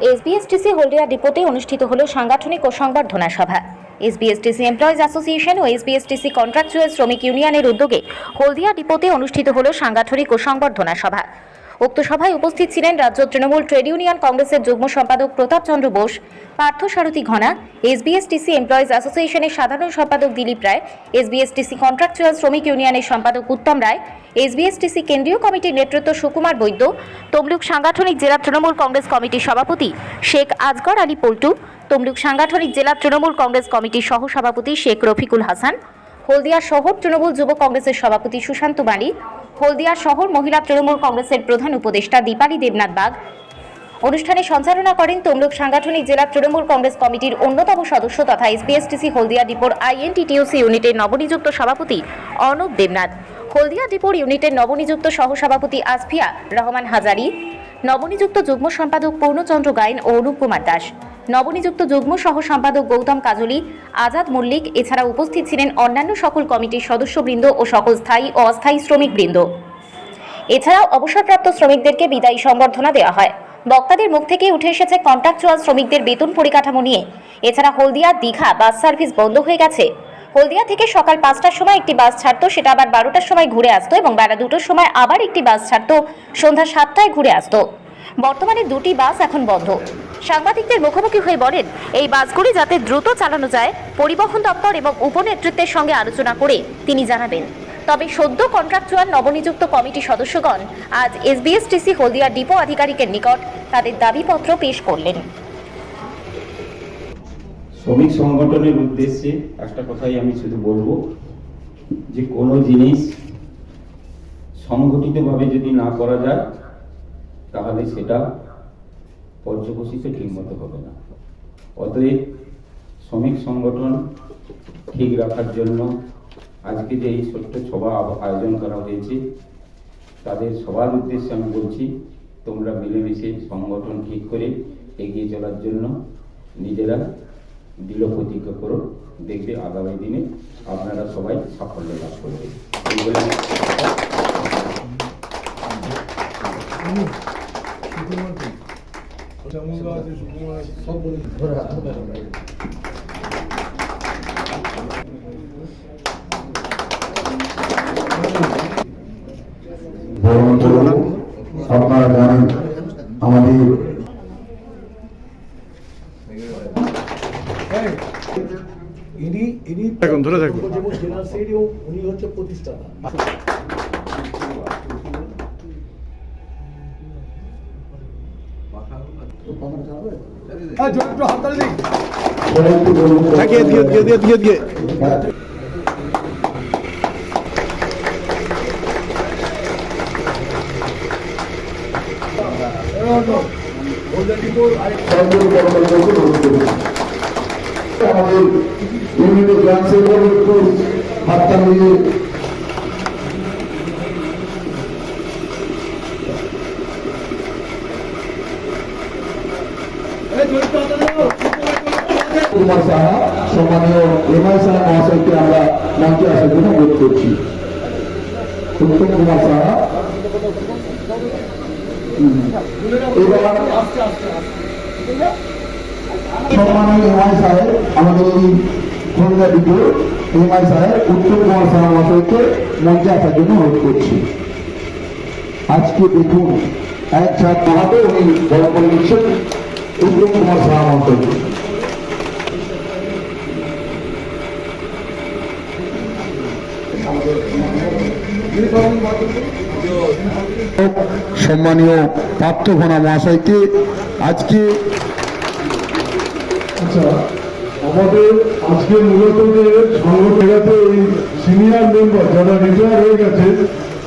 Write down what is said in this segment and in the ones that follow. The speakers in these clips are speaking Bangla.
এসবিএসটিসি হলদিয়া ডিপোতে অনুষ্ঠিত হল সাংগঠনিক ও সংবর্ধনা সভা। এসবিএসটিসি এমপ্লয়িজ অ্যাসোসিয়েশন ও এসবিএসটিসি কন্ট্রাকচুয়াল শ্রমিক ইউনিয়নের উদ্যোগে হলদিয়া ডিপোতে অনুষ্ঠিত হল সাংগঠনিক ও সংবর্ধনা সভা। উক্ত সভায় উপস্থিত ছিলেন রাজ্য তৃণমূল ট্রেড ইউনিয়ন কংগ্রেসের যুগ্ম সম্পাদক প্রতাপ চন্দ্র বোস, পার্থ সারথী ঘনা, এসবিএসটিসি এমপ্লয়িজ অ্যাসোসিয়েশনের সাধারণ সম্পাদক দিলীপ রায়, এসবিএসটিসি কন্ট্রাকচুয়াল শ্রমিক ইউনিয়নের সম্পাদক উত্তম রায়, এসবিএসটিসি কেন্দ্রীয় কমিটির নেতৃত্ব সুকুমার বৈদ্য, তমলুক সাংগঠনিক জেলা তৃণমূল কংগ্রেস কমিটির সভাপতি শেখ আজগর আলী পল্টু, তমলুক সাংগঠনিক জেলা তৃণমূল কংগ্রেস কমিটির সহসভাপতি শেখ রফিকুল হাসান, হলদিয়া শহর তৃণমূল যুব কংগ্রেসের সভাপতি সুশান্ত বাড়ি হলদিয়া শহর মহিলা তৃণমূল কংগ্রেসের প্রধান উপদেষ্টা দীপালি দেবনাথ বাগ। অনুষ্ঠানে সঞ্চালনা করেন তমলুক সাংগঠনিক জেলা তৃণমূল কংগ্রেস কমিটির অন্যতম সদস্য তথা এসপিএসটিসি হলদিয়া ডিপোর আইএনটিটিউসি ইউনিটের নবনিযুক্ত সভাপতি অর্ণব দেবনাথ। হলদিয়া ডিপোর ইউনিটের নবনিযুক্ত সহসভাপতি আসফিয়া রহমান হাজারি। নবনিযুক্ত যুগ্ম সম্পাদক পূর্ণচন্দ্র গায়েন ও অনুপ কুমার দাস। নবনিযুক্ত যুগ্ম সহ সম্পাদক গৌতম কাজলি, আজাদ মল্লিক এছাড়া উপস্থিত ছিলেন অন্যান্য সকল কমিটির সদস্যবৃন্দ ও সকল স্থায়ী ও অস্থায়ী শ্রমিকবৃন্দ। এছাড়াও অবসরপ্রাপ্ত শ্রমিকদেরকে বিদায়ী সংবর্ধনা দেওয়া হয়। বক্তাদের মুখ থেকেই উঠে এসেছে কন্ট্রাকচুয়াল শ্রমিকদের বেতন পরিকাঠামো নিয়ে। এছাড়া হলদিয়া দীঘা বাস সার্ভিস বন্ধ হয়ে গেছে। হলদিয়া থেকে সকাল পাঁচটার সময় একটি বাস ছাড়তো, সেটা আবার বারোটার সময় ঘুরে আসতো এবং বেলা দুটোর সময় আবার একটি বাস ছাড়তো, সন্ধ্যা সাতটায় ঘুরে আসতো। বর্তমানে দুটি বাস এখন বন্ধ। সাংবাদিকদের মুখোমুখি হয়ে বলেন, এই বাসগুলি যাতে দ্রুত চালানো যায়, পরিবহন দপ্তর এবং উপনেতৃত্বের সঙ্গে আলোচনা করে তিনি জানাবেন। তবে সদ্য কন্ট্রাকচুয়াল নবনিযুক্ত কমিটি সদস্যগণ আজ এসবিএসটিসি হলদিয়া ডিপো আধিকারিকের নিকট তাদের দাবিপত্র পেশ করলেন। শ্রমিক সংগঠনের উদ্দেশ্যে একটা কথাই আমি শুধু বলব, যে কোনো জিনিস সংগঠিতভাবে যদি না করা যায়, তাহলে সেটা পর্যবসিত ঠিকমতো হবে না। অতএব শ্রমিক সংগঠন ঠিক রাখার জন্য আজকে যে এই ছোট্ট সভা আয়োজন করা হয়েছে, তাদের সবার উদ্দেশ্যে আমি বলছি, তোমরা মিলেমিশে সংগঠন ঠিক করে এগিয়ে চলার জন্য নিজেরা দৃঢ় প্রতিজ্ঞা করো। দেখবে আগামী দিনে আপনারা সবাই সাফল্য লাভ করবে 전문가한테 조금만 서보는 그걸 বলব দিয়ে দিয়ে দিয়ে দিয়ে দিয়ে। আমাদের বিভিন্ন গ্রাম সেবক একটু হাতটা নিয়ে কুমার সাহা সম্মানীয় এমআই সাহা মহাশয়কে আমরা মঞ্চে আসার জন্য অনুরোধ করছি। উত্তম কুমার সাহা এবার সম্মানীয় এমআই সাহেব, আমাদের এই খুলনা ডিপো এমআই সাহেব উত্তম কুমার সাহা মহাশয়কে মঞ্চে আসার জন্য অনুরোধ করছি। আজকে দেখুন, এক ছাত্র হাতে উনি বড় করে নিচ্ছেন উত্তম কুমার সাহা মহাশয়কে। সম্মানীয় পার্থ ঘনা মহাশয়কে আজকে আচ্ছা আমাদের আজকে মূলত যে এই সিনিয়র মেম্বার যারা রিটায়ার হয়ে গেছে,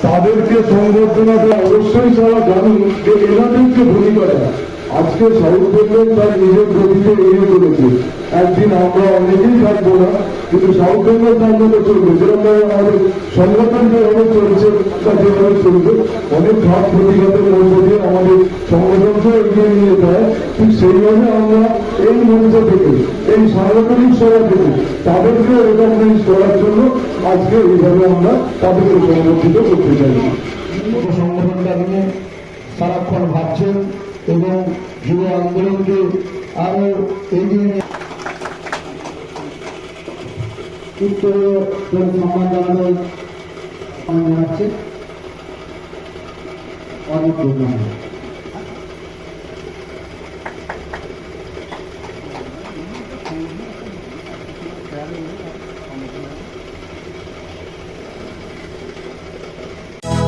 তাদেরকে অবশ্যই তারা জানুন যে আজকে তার নিজের গতিতে চলেছে। একদিন আমরা অনেকেই থাকব না, কিন্তু সাউথ বেঙ্গল চলবে। যেরকম আমাদের সংগঠন যেভাবে চলছে, তা যেভাবে চলবে। অনেক ঘাট প্রতিঘাতের মধ্য দিয়ে আমাদের সংগঠনকে এগিয়ে নিয়ে যেতে হয় ঠিক সেইভাবে আমরা এই মঞ্চ থেকে, এই সাংগঠনিক সভা থেকে তাদেরকে রেকগনাইজ করার জন্য আজকে এইভাবে আমরা তাদেরকে সংগঠিত করতে চাইছি সংগঠনটা নিয়ে সারাক্ষণ ভাবছেন এবং যুব আন্দোলনকে আরও এগিয়ে নিয়ে উত্তর সম্মান জানানোর সম্মান জানাচ্ছে অনেক ধন্যবাদ।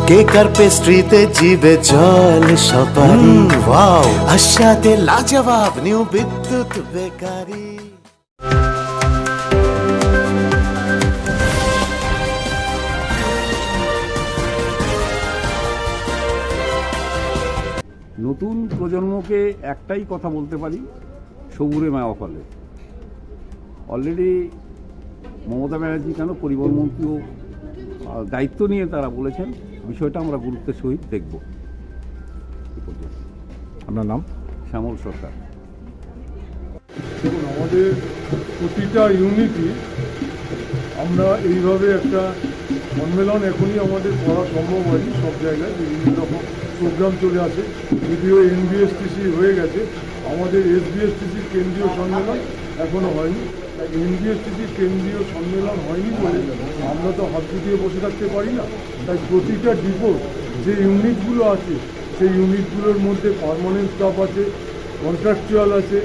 কেক আর পেস্ট্রিতে জিবে জল সপারি? ওয়াও। আশাতে লাজবাব নিউ বিদ্যুৎ বেকারি। নতুন প্রজন্মকে একটাই কথা বলতে পারি সবুরে মায়া অকলে অলরেডি মমতা ব্যানার্জি কেন পরিবহন মন্ত্রীও দায়িত্ব নিয়ে তারা বলেছেন বিষয়টা আমরা গুরুত্বের সহিত দেখব। আপনার নাম? শ্যামল সরকার। দেখুন আমাদের প্রতিটা ইউনিটই আমরা এইভাবে একটা সম্মেলন এখনই আমাদের করা সম্ভব হয়নি সব জায়গায় বিভিন্ন রকম প্রোগ্রাম চলে আসে, যদিও এনবিএসটিসি হয়ে গেছে, আমাদের এসবিএসটিসির কেন্দ্রীয় সম্মেলন এখনও হয়নি। এনবিএসটিসির কেন্দ্রীয় সম্মেলন হয়নি বলে আমরা তো হাত গুটিয়ে বসে থাকতে পারি না। তাই প্রতিটা ডিপোর যে ইউনিটগুলো আছে, সেই ইউনিটগুলোর মধ্যে পারমানেন্ট স্টাফ আছে কন্ট্রাকচুয়াল আছে,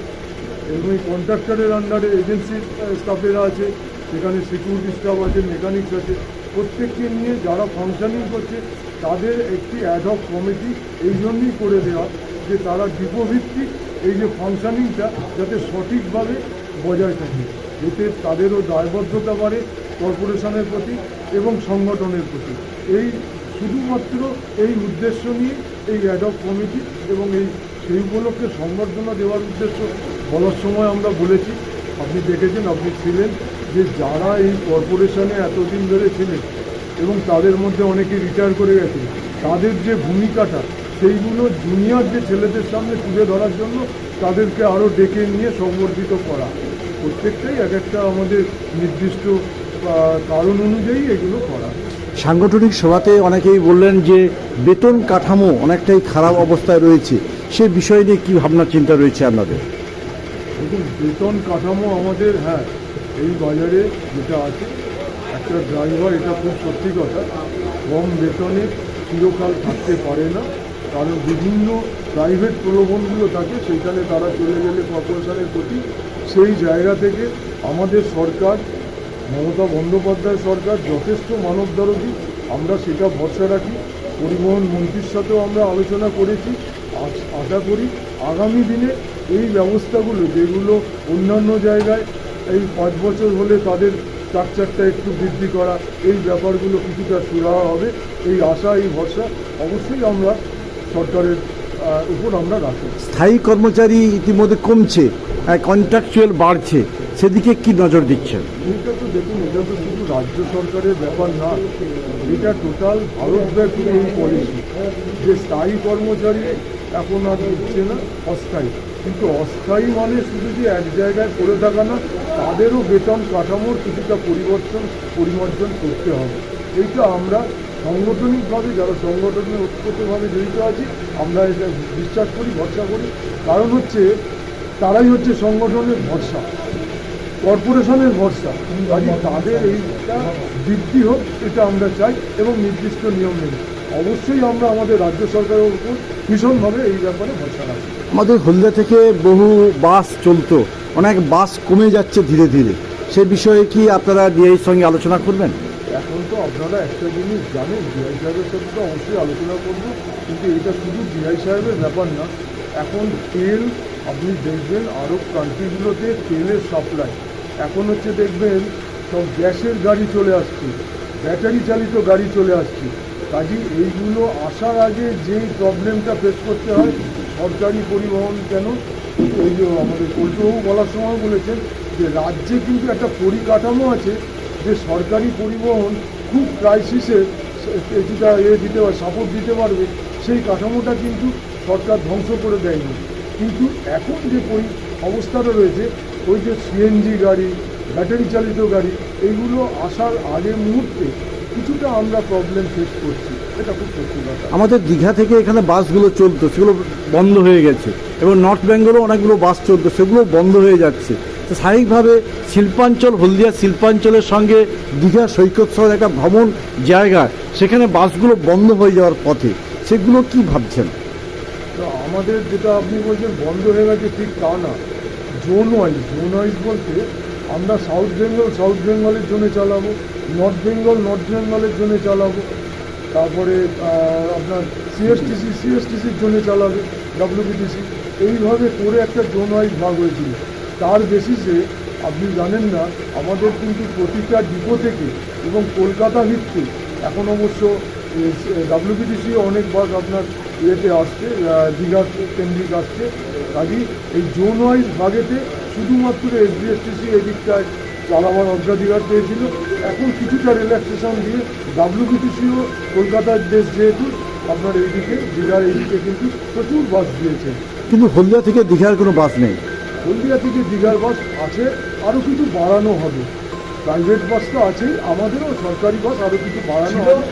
এবং এই কন্ট্রাক্টরের আন্ডারে এজেন্সির স্টাফেরা আছে, সেখানে সিকিউরিটি স্টাফ আছে মেকানিক্স আছে। প্রত্যেককে নিয়ে যারা ফাংশনিং করছে তাদের একটি অ্যাডহক কমিটি এই জন্যই করে দেওয়া যে তারা ডিপোভিত্তিক এই যে ফাংশনিংটা যাতে সঠিকভাবে বজায় থাকে। এতে তাদেরও দায়বদ্ধতা বাড়ে কর্পোরেশনের প্রতি এবং সংগঠনের প্রতি। এই শুধুমাত্র এই উদ্দেশ্য নিয়ে এই অ্যাডক কমিটি এবং এই সেই উপলক্ষে সংবর্ধনা দেওয়ার উদ্দেশ্য বলার সময় আমরা বলেছি। আপনি দেখেছেন, আপনি ছিলেন যে যারা এই কর্পোরেশনে এতদিন ধরে ছিলেন এবং তাদের মধ্যে অনেকে রিটায়ার করে গেছে। তাদের যে ভূমিকাটা সেইগুলো জুনিয়র যে ছেলেদের সামনে তুলে ধরার জন্য তাদেরকে আরও ডেকে নিয়ে সংবর্ধিত করা। প্রত্যেকটাই এক একটা আমাদের নির্দিষ্ট কারণ অনুযায়ী এগুলো করা। সাংগঠনিক সভাতে অনেকেই বললেন যে বেতন কাঠামো অনেকটাই খারাপ অবস্থায় রয়েছে। সে বিষয় নিয়ে কী ভাবনা চিন্তা রয়েছে আপনাদের? দেখুন বেতন কাঠামো আমাদের হ্যাঁ এই বাজারে যেটা আছে ড্রাইভার, এটা খুব সত্যি কথা, কম বেতনে চিরকাল থাকতে পারে না। কারণ বিভিন্ন প্রাইভেট প্রলোভনগুলো থাকে সেখানে তারা চলে গেলে কর্পোরেশনের প্রতি সেই জায়গা থেকে আমাদের সরকার, মমতা বন্দ্যোপাধ্যায় সরকার যথেষ্ট মানব দরদি আমরা সেটা ভরসা রাখি। পরিবহন মন্ত্রীর সাথেও আমরা আলোচনা করেছি। আশা করি আগামী দিনে এই ব্যবস্থাগুলো, যেগুলো অন্যান্য জায়গায় এই পাঁচ বছর হলে তাদের স্ট্রাকচারটা একটু বৃদ্ধি করা এই ব্যাপারগুলো কিছুটা সুরাহা হবে এই আশা এই ভরসা অবশ্যই আমরা সরকারের উপর আমরা রাখি স্থায়ী কর্মচারী ইতিমধ্যে কমছে কন্ট্রাকচুয়াল বাড়ছে সেদিকে কি নজর দিচ্ছেন? এটা তো দেখুন এটা তো শুধু রাজ্য সরকারের ব্যাপার না এটা টোটাল ভারতব্যাপী এই পলিসি যে স্থায়ী কর্মচারী এখন আর দিচ্ছে না অস্থায়ী। কিন্তু অস্থায়ী মানে শুধু যে এক জায়গায় পড়ে থাকা না, তাদেরও বেতন কাঠামোর কিছুটা পরিবর্তন, পরিমার্জন করতে হবে। এইটা আমরা সাংগঠনিকভাবে, যারা সংগঠনে ওতপ্রোতভাবে জড়িত আছি, আমরা এটা বিশ্বাস করি, ভরসা করি। কারণ হচ্ছে, তারাই হচ্ছে সংগঠনের ভরসা, কর্পোরেশনের ভরসা। তাদের এইটা বৃদ্ধি হোক, এটা আমরা চাই এবং নির্দিষ্ট নিয়ম মেনে। অবশ্যই আমরা আমাদের রাজ্য সরকারের উপর ভীষণভাবে এই ব্যাপারে ভরসা রাখি। আমাদের হলদিয়া থেকে বহু বাস চলতো অনেক বাস কমে যাচ্ছে ধীরে ধীরে। সে বিষয়ে কি আপনারা ডিআইর সঙ্গে আলোচনা করবেন? এখন তো আপনারা একটা জিনিস জানেন ডিআই সাহেবের সাথে তো অবশ্যই আলোচনা করব কিন্তু এটা শুধু ডিআই সাহেবের ব্যাপার না এখন তেল আপনি দেখবেন আরব কান্ট্রিগুলোতে তেলের সাপ্লাই এখন হচ্ছে দেখবেন সব গ্যাসের গাড়ি চলে আসছে ব্যাটারি চালিত গাড়ি চলে আসছে। কাজে এইগুলো আসার আগে যেই প্রবলেমটা ফেস করতে হয়, সরকারি পরিবহন কেন? এই যে আমাদের কল্পবাবু বলার সময় বলেছেন যে রাজ্যে কিন্তু একটা পরিকাঠামো আছে যে সরকারি পরিবহন খুব ক্রাইসিসে কিছুটা এ দিতে পারবে সাপোর্ট দিতে পারবে, সেই কাঠামোটা কিন্তু সরকার ধ্বংস করে দেয়নি। কিন্তু এখন যে পরি অবস্থাটা রয়েছে, ওই যে সিএনজি গাড়ি ব্যাটারি চালিত গাড়ি, এইগুলো আসার আগের মুহূর্তে কিছুটা আমরা প্রবলেম ফেস করছি। এটা খুব সত্যি কথা। আমাদের দীঘা থেকে এখানে বাসগুলো চলতো সেগুলো বন্ধ হয়ে গেছে। এবং নর্থ বেঙ্গলও অনেকগুলো বাস চলতো সেগুলো বন্ধ হয়ে যাচ্ছে। তো স্বাভাবিকভাবে শিল্পাঞ্চল হলদিয়া শিল্পাঞ্চলের সঙ্গে দীঘা সৈকত শহর একটা ভ্রমণ জায়গা সেখানে বাসগুলো বন্ধ হয়ে যাওয়ার পথে। সেগুলো কি ভাবছেন? তো আমাদের যেটা আপনি বলছেন বন্ধ হয়ে গেছে ঠিক তা না। জোন ওয়াইজ জোন ওয়াইজ বলতে আমরা সাউথ বেঙ্গল সাউথ বেঙ্গলের জন্য চালাবো নর্থ বেঙ্গল নর্থ বেঙ্গলের জন্য চালাবো। তারপরে আপনার সিএসটিসি সিএসটিসির জন্য চালাবে ডাব্লিউবিটিসি এইভাবে করে একটা জোন ওয়াইজ ভাগ হয়েছিল। তার বেসিসে আপনি জানেন না, আমাদের কিন্তু প্রতিটা ডিপো থেকে এবং কলকাতা ভিত্তিক, এখন অবশ্য ডাব্লিউবিটিসি অনেক বাস আপনার ইয়েতে আসছে দীঘা কেন্দ্রিক আসছে। কাজেই এই জোন ওয়াইজ ভাগেতে শুধুমাত্র এসবিএসটিসি এদিকটায় চালাবার অগ্রাধিকার পেয়েছিল। এখন কিছুটা রিল্যাক্সেশন দিয়ে ডাব্লিউবিটিসিও কলকাতার দেশ যেহেতু আপনার এইদিকে দীঘার এইদিকে কিন্তু প্রচুর বাস দিয়েছে। কিন্তু হলদিয়া থেকে দীঘার কোনো বাস নেই। হলদিয়া থেকে দীঘার বাস আছে আরও কিছু বাড়ানো হবে। প্রাইভেট বাস তো আছেই আমাদেরও সরকারি বাস আরও কিছু বাড়ানো হবে।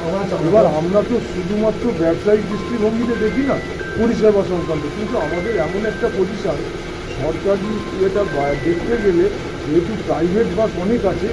এবার আমরা তো শুধুমাত্র ব্যবসায়িক দৃষ্টিভঙ্গিতে দেখি না পরিষেবা সংক্রান্ত। কিন্তু আমাদের এমন একটা পজিশন সরকারি এটা দেখতে গেলে যেহেতু প্রাইভেট বাস অনেক আছে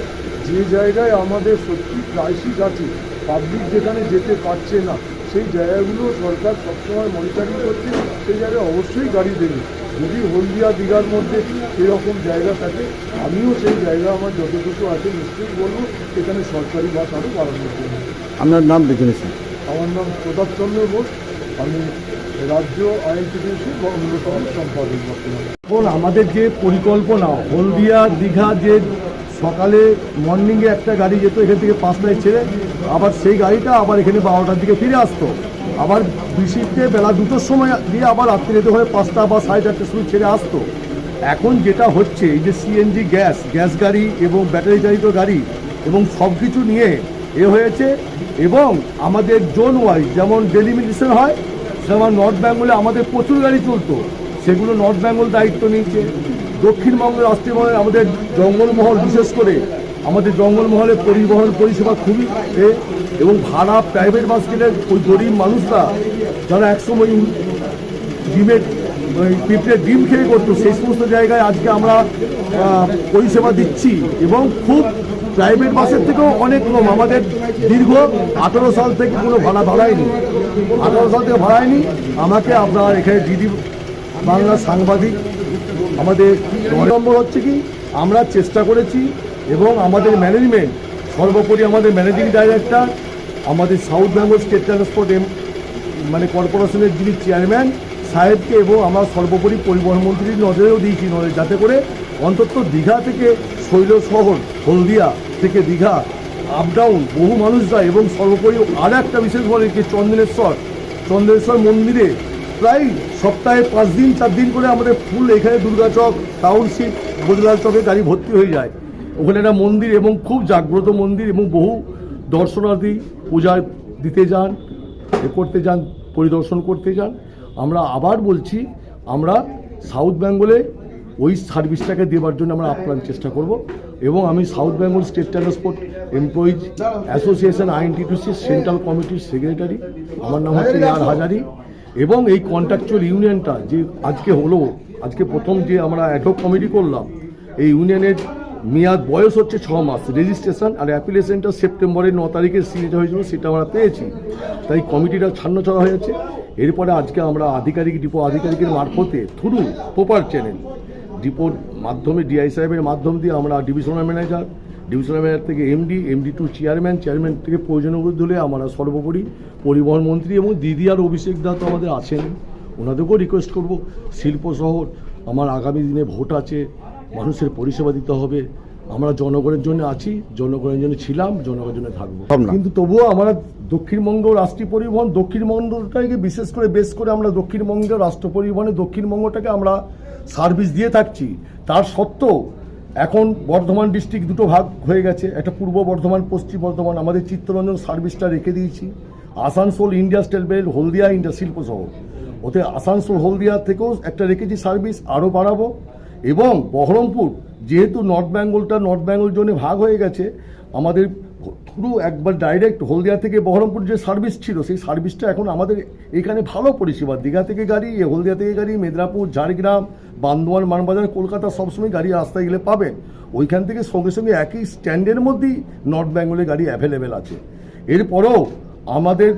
যে জায়গায় আমাদের সত্যি ক্রাইসিস আছে পাবলিক যেখানে যেতে পারছে না সেই জায়গাগুলো সরকার সবসময় মনিটরিং করছে সেই জায়গায় অবশ্যই গাড়ি দেবে। যদি হলদিয়া দীঘার মধ্যে এরকম জায়গা থাকে আমিও সেই জায়গা আমার যতটুকু আছে নিশ্চয়ই বলব এখানে সরকারি বাস আরও বাড়ানোর জন্য। আপনার নাম দেখে আমার নাম প্রতাপ চন্দ্র বোস আমি রাজ্য অন্যতম সম্পাদক বর্তমানে। এখন আমাদের যে পরিকল্পনা, হলদিয়া, দীঘা, যে সকালে মর্নিংয়ে একটা গাড়ি যেত, এখান থেকে পাঁচটায় ছেড়ে, আবার সেই গাড়িটা আবার এখানে বারোটার দিকে ফিরে আসতো। আবার বৃষ্টিতে বেলা দুটোর সময় দিয়ে আবার রাত্রিতে হয়ে পাঁচটা বা সাড়ে চারটের সময় ছেড়ে আসতো। এখন যেটা হচ্ছে, এই যে সিএনজি গ্যাস গ্যাস গাড়ি এবং ব্যাটারি চালিত গাড়ি এবং সব কিছু নিয়ে এ হয়েছে এবং আমাদের জোন ওয়াইজ যেমন ডেলিমিটেশন হয় যেমন নর্থ বেঙ্গলে আমাদের প্রচুর গাড়ি চলতো, সেগুলো নর্থ বেঙ্গল দায়িত্ব নিয়েছে। দক্ষিণবঙ্গের রাষ্ট্রীয়মহলে আমাদের জঙ্গলমহল, বিশেষ করে আমাদের জঙ্গলমহলে পরিবহন পরিষেবা খুবই এবং ভাড়া প্রাইভেট বাস কিনে ওই গরিব মানুষরা যারা একসময় ডিমের পিঁপড়ে ডিম খেয়ে করতো, সেই সমস্ত জায়গায় আজকে আমরা পরিষেবা দিচ্ছি এবং খুব প্রাইভেট বাসের থেকেও অনেক কম। আমাদের দীর্ঘ আঠারো সাল থেকে কোনো ভাড়া ভাড়ায়নি আঠারো সাল থেকে ভাড়ায়নি আমাকে আপনার এখানে দিদি বাংলার সাংবাদিক আমাদের নম্বর হচ্ছে কি, আমরা চেষ্টা করেছি এবং আমাদের ম্যানেজমেন্ট সর্বোপরি আমাদের ম্যানেজিং ডাইরেক্টর আমাদের south Bengal state transport M মানে কর্পোরেশনের যিনি চেয়ারম্যান সাহেবকে এবং আমরা সর্বোপরি পরিবহন মন্ত্রীর নজরেও দিয়েছি নজরে যাতে করে অন্তত দীঘা থেকে শৈল শহর হলদিয়া থেকে দীঘা আপ ডাউন বহু মানুষ যায় এবং সর্বোপরি আর একটা বিশেষ বলে যে চন্দনেশ্বর চন্দ্রেশ্বর মন্দিরে প্রায় সপ্তাহে পাঁচ দিন, চার দিন করে আমাদের ফুল এখানে দুর্গাচক টাউনশিপ বদলাল চকে গাড়ি ভর্তি হয়ে যায়। ওখানে একটা মন্দির এবং খুব জাগ্রত মন্দির এবং বহু দর্শনার্থী পূজা দিতে যান, এ করতে যান, পরিদর্শন করতে যান। আমরা আবার বলছি, আমরা সাউথ বেঙ্গলে ওই সার্ভিসটাকে দেওয়ার জন্য আমরা আপ্রাণ চেষ্টা করব এবং আমি south Bengal state transport employees association INTTC central কমিটির সেক্রেটারি। আমার নাম হচ্ছে আর হাজারি এবং এই কন্ট্রাকচুয়াল ইউনিয়নটা যে আজকে হলো, আজকে প্রথম যে আমরা অ্যাডহক কমিটি করলাম, এই ইউনিয়নের মেয়াদ বয়স হচ্ছে ছ মাস। রেজিস্ট্রেশন আর অ্যাপ্লিকেশনটা সেপ্টেম্বরের ন তারিখে সিগনেচার হয়েছিল, সেটা আমরা পেয়েছি। তাই কমিটিটা ছান্নছড়া হয়েছে। এরপরে আজকে আমরা আধিকারিক, ডিপো আধিকারিকের মারফতে থ্রু প্রপার চ্যানেল ডিপোর মাধ্যমে ডিআই সাহেবের মাধ্যম দিয়ে আমরা ডিভিশনাল ম্যানেজার ডিভিশনাল ম্যানেজার থেকে MD MD to chairman chairman থেকে প্রয়োজনীয় বুদ্ধি হলে আমরা সর্বোপরি পরিবহন মন্ত্রী এবং দিদি আর অভিষেক দা তো আমাদের আছেন। ওনাদেরকেও রিকোয়েস্ট করব। শিল্প শহর আমার আগামী দিনে ভোট আছে মানুষের পরিষেবা দিতে হবে। আমরা জনগণের জন্য আছি জনগণের জন্য ছিলাম জনগণের জন্য থাকব। কিন্তু তবুও আমরা দক্ষিণবঙ্গ রাষ্ট্রীয় পরিবহন দক্ষিণবঙ্গটাকে বিশেষ করে বেশ করে আমরা দক্ষিণবঙ্গের রাষ্ট্র পরিবহনে দক্ষিণবঙ্গটাকে আমরা সার্ভিস দিয়ে থাকছি, তার সত্ত্বেও এখন বর্ধমান ডিস্ট্রিক্ট দুটো ভাগ হয়ে গেছে। একটা পূর্ব বর্ধমান, পশ্চিম বর্ধমান, আমাদের চিত্তরঞ্জন সার্ভিসটা রেখে দিয়েছি। আসানসোল ইন্ডিয়া স্টেট বেল, হলদিয়া ইন্ডিয়া শিল্প শহর। ওতে আসানসোল, হলদিয়া থেকেও একটা রেখেছি সার্ভিস, আরও বাড়াবো। এবং বহরমপুর, যেহেতু নর্থ বেঙ্গলটা নর্থ বেঙ্গল জোনে ভাগ হয়ে গেছে, আমাদের থ্রু একবার ডাইরেক্ট হলদিয়া থেকে বহরমপুর যে সার্ভিস ছিল, সেই সার্ভিসটা এখন আমাদের এখানে ভালো পরিষেবা দীঘা থেকে গাড়ি হলদিয়া থেকে গাড়ি, মেদিনীপুর, ঝাড়গ্রাম বান্দোয়ান মানবাজার, কলকাতা সবসময় গাড়ি রাস্তায় গেলে পাবেন। ওইখান থেকে সঙ্গে সঙ্গে একই স্ট্যান্ডের মধ্যেই নর্থ বেঙ্গলে গাড়ি অ্যাভেলেবেল আছে। এরপরেও আমাদের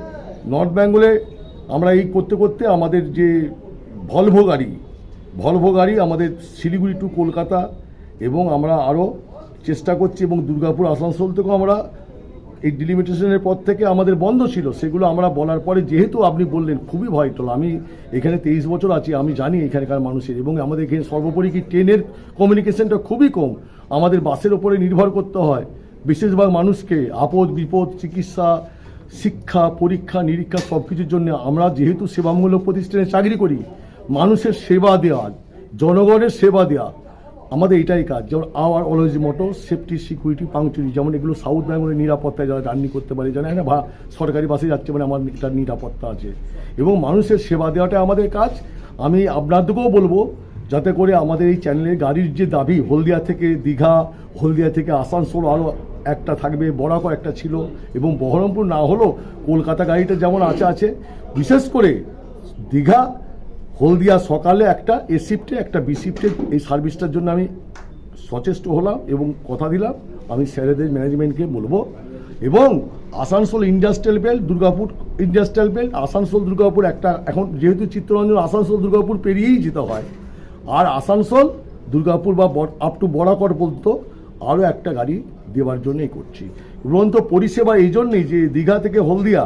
নর্থ বেঙ্গলে আমরা এই করতে করতে আমাদের যে ভলভো গাড়ি ভলভো গাড়ি আমাদের শিলিগুড়ি টু কলকাতা এবং আমরা আরও চেষ্টা করছি এবং দুর্গাপুর, আসানসোল থেকেও আমরা এই ডিলিমিটেশনের পর থেকে আমাদের বন্ধ ছিল। সেগুলো আমরা বলার পরে যেহেতু আপনি বললেন, খুবই ভয়টল আমি এখানে তেইশ বছর আছি, আমি জানি এখানকার মানুষের। এবং আমাদের এখানে সর্বোপরি কি ট্রেনের কমিউনিকেশনটা খুবই কম। আমাদের বাসের ওপরে নির্ভর করতে হয়। বিশেষভাগ মানুষকে আপদ, বিপদ, চিকিৎসা, শিক্ষা, পরীক্ষা, নিরীক্ষা সব কিছুর জন্য আমরা যেহেতু সেবামূলক প্রতিষ্ঠানে চাকরি করি, মানুষের সেবা দেওয়া, জনগণের সেবা দেওয়া আমাদের এটাই কাজ, যেমন our always motto safety security punctuality যেমন এগুলো সাউথ বেঙ্গলের নিরাপত্তায় যারা জার্নি করতে পারে জানে না ভা সরকারি বাসে যাচ্ছে মানে আমার তার নিরাপত্তা আছে। এবং মানুষের সেবা দেওয়াটা আমাদের কাজ। আমি আপনাদেরকেও বলব, যাতে করে আমাদের এই চ্যানেলের গাড়ির যে দাবি, হলদিয়া থেকে দীঘা, হলদিয়া থেকে আসানসোল আরও একটা থাকবে বরাকর একটা ছিল, এবং বহরমপুর না হলেও কলকাতা গাড়িটা যেমন আছে আছে। বিশেষ করে দীঘা হলদিয়া সকালে একটা এ শিফটে একটা বি শিফটে এই সার্ভিসটার জন্য আমি সচেষ্ট হলাম এবং কথা দিলাম। আমি স্যারেদের ম্যানেজমেন্টকে বলব। এবং Asansol industrial belt Durgapur industrial belt Asansol Durgapur একটা, এখন যেহেতু চিত্তরঞ্জন আসানসোল দুর্গাপুর পেরিয়েই যেতে হয়, আর আসানসোল দুর্গাপুর বা আপ টু বরাকর পর্যন্ত আরও একটা গাড়ি দেওয়ার জন্যই করছি। উড়ন্ত পরিষেবা এই জন্যই যে দীঘা থেকে হলদিয়া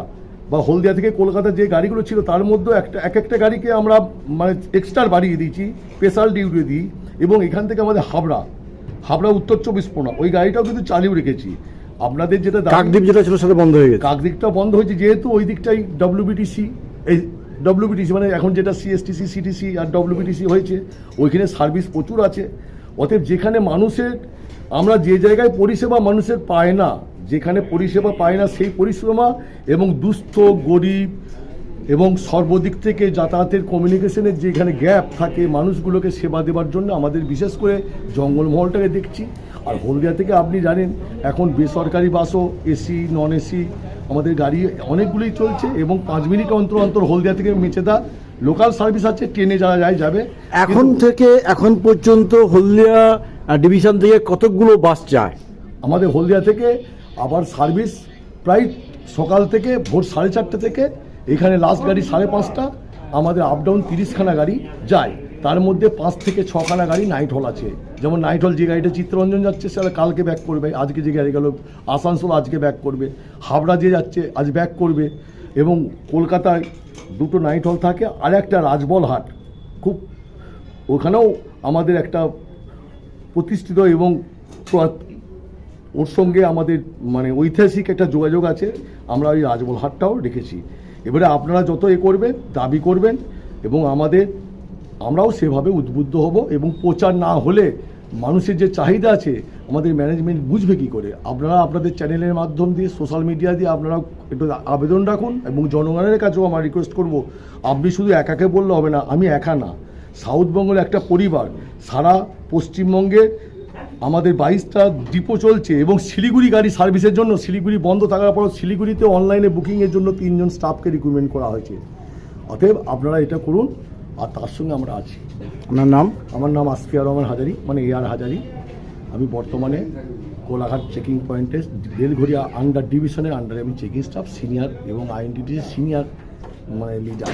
বা হলদিয়া থেকে কলকাতা যে গাড়িগুলো ছিল তার মধ্যে একটা এক একটা গাড়িকে আমরা মানে এক্সট্রা বাড়িয়ে দিয়েছি স্পেশাল ডিউটি দিই এবং এখান থেকে আমাদের হাবড়া হাবড়া উত্তর চব্বিশ পরগনা ওই গাড়িটাও কিন্তু চালিয়ে রেখেছি। আপনাদের যেটা দাবি- কাকদ্বীপ যেটা ছিল সেটা বন্ধ হয়ে গেছে। কাকদিকটা বন্ধ হয়েছে যেহেতু ওই দিকটাই ডব্লিউবিটিসি এই ডব্লিউবিটিসি মানে এখন যেটা সিএসটিসি সিটিসি আর ডব্লিউবিটিসি হয়েছে ওইখানে সার্ভিস প্রচুর আছে। অতএব যেখানে মানুষের আমরা যে জায়গায় পরিষেবা মানুষের পায় না যেখানে পরিষেবা পায় না সেই পরিষেবা এবং দুস্থ গরিব এবং সর্বদিক থেকে যাতায়াতের কমিউনিকেশনের যেখানে গ্যাপ থাকে মানুষগুলোকে সেবা দেওয়ার জন্য আমাদের বিশেষ করে জঙ্গলমহলটাকে দেখছি। আর হলদিয়া থেকে আপনি জানেন এখন বেসরকারি বাসও এসি নন এসি আমাদের গাড়ি অনেকগুলোই চলছে এবং পাঁচ মিনিট অন্তর অন্তর হলদিয়া থেকে মেচেদা লোকাল সার্ভিস আছে ট্রেনে যারা যায় যাবে। এখন থেকে এখন পর্যন্ত হলদিয়া ডিভিশন থেকে কতকগুলো বাস যায়? আমাদের হলদিয়া থেকে আবার সার্ভিস প্রায় সকাল থেকে ভোর সাড়ে চারটে থেকে এখানে লাস্ট গাড়ি সাড়ে পাঁচটা, আমাদের আপ ডাউন তিরিশখানা গাড়ি যায়। তার মধ্যে পাঁচ থেকে ছখানা গাড়ি নাইট হল আছে। যেমন নাইট হল যে গাড়িটা চিত্তরঞ্জন যাচ্ছে, সেটা কালকে ব্যাক করবে, আজকে যে গাড়ি গেল, আসানসোল আজকে ব্যাক করবে, হাবড়া যে যাচ্ছে, আজ ব্যাক করবে। এবং কলকাতায় দুটো নাইট হল থাকে, আর একটা রাজবল হাট। খুব ওখানেও আমাদের একটা প্রতিষ্ঠিত এবং ওর সঙ্গে আমাদের মানে ঐতিহাসিক একটা যোগাযোগ আছে, আমরা ওই রাজবল হাটটাও রেখেছি এবারে আপনারা যত এ করবেন, দাবি করবেন এবং আমাদের, আমরাও সেভাবে উদ্বুদ্ধ হব এবং প্রচার না হলে মানুষের যে চাহিদা আছে, আমাদের ম্যানেজমেন্ট বুঝবে কি করে। আপনারা আপনাদের চ্যানেলের মাধ্যম দিয়ে সোশ্যাল মিডিয়া দিয়ে আপনারা একটু আবেদন রাখুন এবং জনগণের কাছেও আমার রিকোয়েস্ট করব। আপনি শুধু একাকে বললে হবে না, আমি একা না। সাউথ বেঙ্গল একটা পরিবার, সারা পশ্চিমবঙ্গে আমাদের বাইশটা ডিপো চলছে এবং শিলিগুড়ি গাড়ি সার্ভিসের জন্য শিলিগুড়ি বন্ধ থাকার পর শিলিগুড়িতে অনলাইনে বুকিংয়ের জন্য তিনজন স্টাফকে রিক্রুটমেন্ট করা হয়েছে। অতএব আপনারা এটা করুন আর তার সঙ্গে আমরা আছি। আপনার নাম? আমার নাম আসফিয়া রহমান হাজারি মানে এ আর হাজারি। আমি বর্তমানে কোলাঘাট চেকিং পয়েন্টে বেলঘরিয়া আন্ডার ডিভিশনের আন্ডারে আমি চেকিং স্টাফ সিনিয়র এবং আইএনটিটি সিনিয়র মানে লিডার